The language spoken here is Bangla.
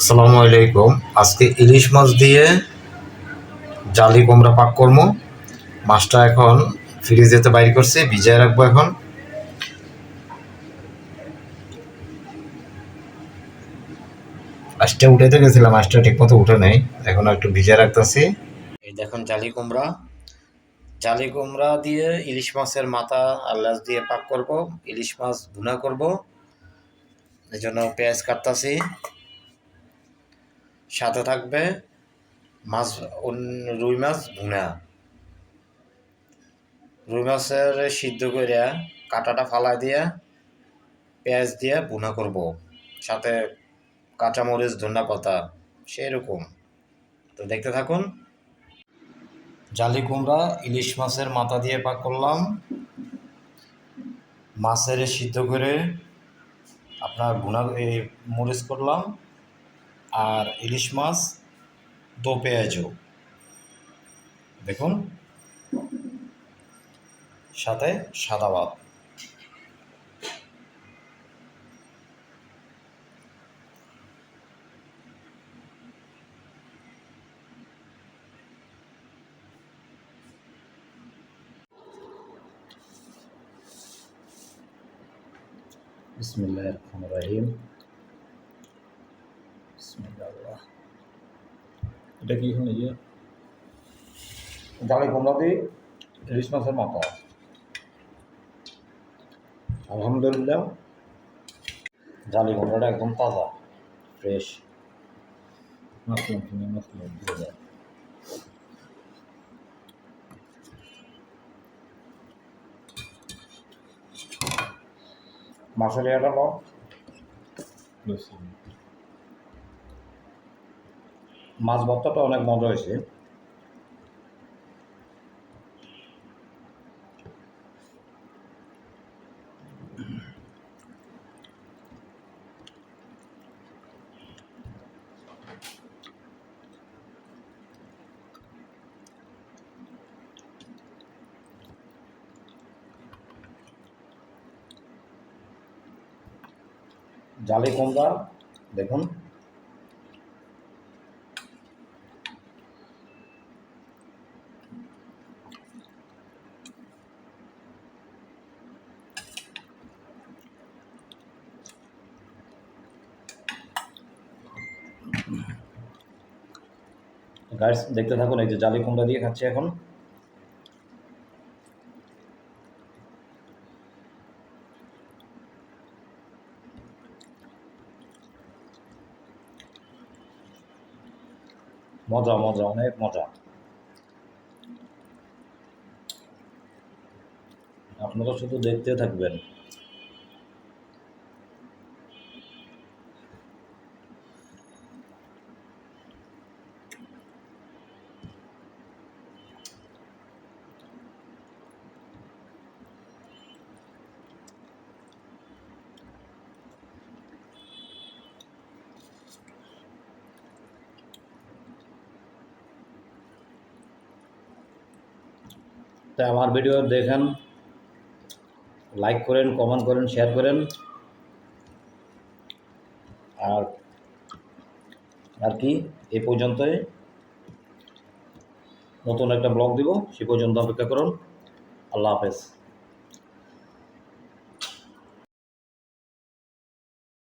আসসালামু আলাইকুম। আজকে ইলিশ মাছ দিয়ে জালি কুমড়া পাক করব। মাছটা এখন ফ্রিজেতে বাইর করছি, ভিজায় রাখব এখন। আজটা উঠাইতে গেছিলাম আজটা ঠিক মতো উঠে নেই, এখন একটু ভিজায় রাখতেছি। এই দেখুন জালি কুমড়া। জালি কুমড়া দিয়ে ইলিশ মাছের মাথা আর লেজ দিয়ে পাক করব, ইলিশ মাছ ভুনা করব। এই জন্য পেঁয়াজ কাটতাছি। সাথে থাকবে মাছ রুই মাছ, ভুনা। রুই মাছের সিদ্ধ করে কাঁটাটা ফালাই দিয়ে পেঁয়াজ দিয়ে ভুনা করব। সাথে কাঁচামরিচ, ধনিয়া পাতা, সেরকম। তো দেখতে থাকুন। জালি কুমড়া, ইলিশ মাছের মাথা দিয়ে পাক করলাম। মাছের সিদ্ধ করে আপনার এই মরিচ করলাম। আর ইলিশ মাছ দো পেঁয়াজও। দেখুন। সাথে সাদা ভাত। বিসমিল্লাহ রহমান রহিম। এটা কি এখন ইয়ে জালি কুমড়া দিয়ে ইলিশ মাছের মাথা আলহামদুলিল্লাহ। জালি কুমড়াটা একদম তাজা ফ্রেশ। মাছলাম কিনে মাছলাম দিয়ে দাও মাসালিয়াটা পাও বুঝছি মাছ ভর্তাটা অনেক মজা হয়েছে। জালি কুমড়া দেখুন। গাইস দেখতে থাকুন, এই যে জালি কুমড়া দিয়ে খাচ্ছি এখন। মজা মজা, অনেক মজা। আপনারা শুধু দেখতে থাকবেন। তাই আমার ভিডিও দেখেন লাইক করেন কমেন্ট করেন শেয়ার করেন। আর আর কি, এই পর্যন্তই। নতুন একটা ব্লগ দিব, সে পর্যন্ত অপেক্ষা করুন। আল্লাহ হাফেজ।